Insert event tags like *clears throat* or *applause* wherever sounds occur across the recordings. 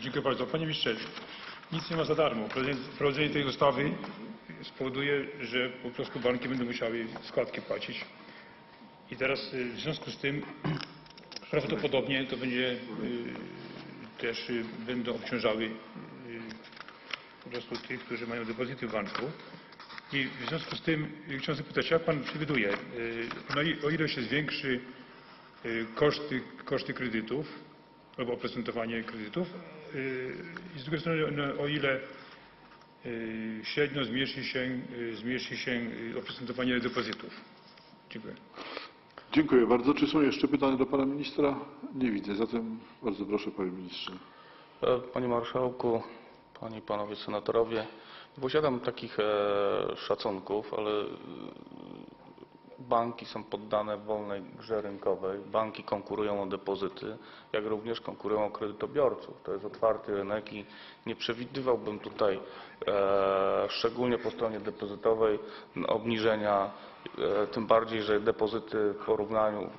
Dziękuję bardzo. Panie ministrze, nic nie ma za darmo. Wprowadzenie- tej ustawy spowoduje, że po prostu banki będą musiały składki płacić. I teraz e, w związku z tym *clears throat* prawdopodobnie to będzie e, też e, będą obciążały po prostu tych, którzy mają depozyty w banku. I w związku z tym chciałem zapytać, jak Pan przewiduje, no i o ile się zwiększy y, koszty, koszty kredytów albo oprocentowanie kredytów y, i z drugiej strony no, o ile y, średnio zmniejszy się, y, zmniejszy się oprocentowanie depozytów. Dziękuję. Dziękuję bardzo. Czy są jeszcze pytania do pana ministra? Nie widzę. Zatem bardzo proszę, panie ministrze. E, Panie Marszałku, Panie i Panowie Senatorowie, nie posiadam takich e, szacunków, ale banki są poddane wolnej grze rynkowej. Banki konkurują o depozyty, jak również konkurują o kredytobiorców. To jest otwarty rynek i nie przewidywałbym tutaj, e, szczególnie po stronie depozytowej, obniżenia, e, tym bardziej, że depozyty w porównaniu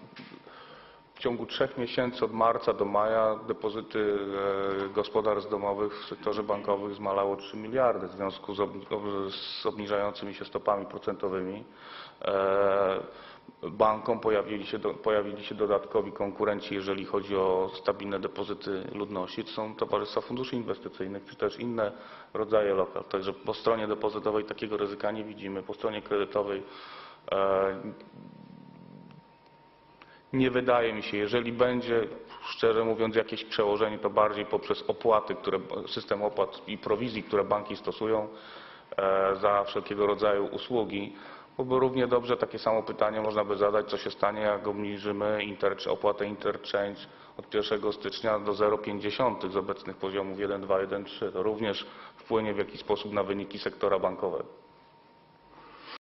w ciągu trzech miesięcy od marca do maja depozyty e, gospodarstw domowych w sektorze bankowym zmalało 3 miliardy w związku z, obni z obniżającymi się stopami procentowymi. E, Bankom pojawili się, pojawili się dodatkowi konkurenci, jeżeli chodzi o stabilne depozyty ludności. To są towarzystwa funduszy inwestycyjnych, czy też inne rodzaje lokat. Także po stronie depozytowej takiego ryzyka nie widzimy. Po stronie kredytowej e, nie wydaje mi się, jeżeli będzie, szczerze mówiąc, jakieś przełożenie, to bardziej poprzez opłaty, które, system opłat i prowizji, które banki stosują e, za wszelkiego rodzaju usługi. Bo równie dobrze takie samo pytanie można by zadać, co się stanie, jak obniżymy inter, opłatę interchange od 1 stycznia do 0,50 z obecnych poziomów 1,2, 1,3. To również wpłynie w jakiś sposób na wyniki sektora bankowego.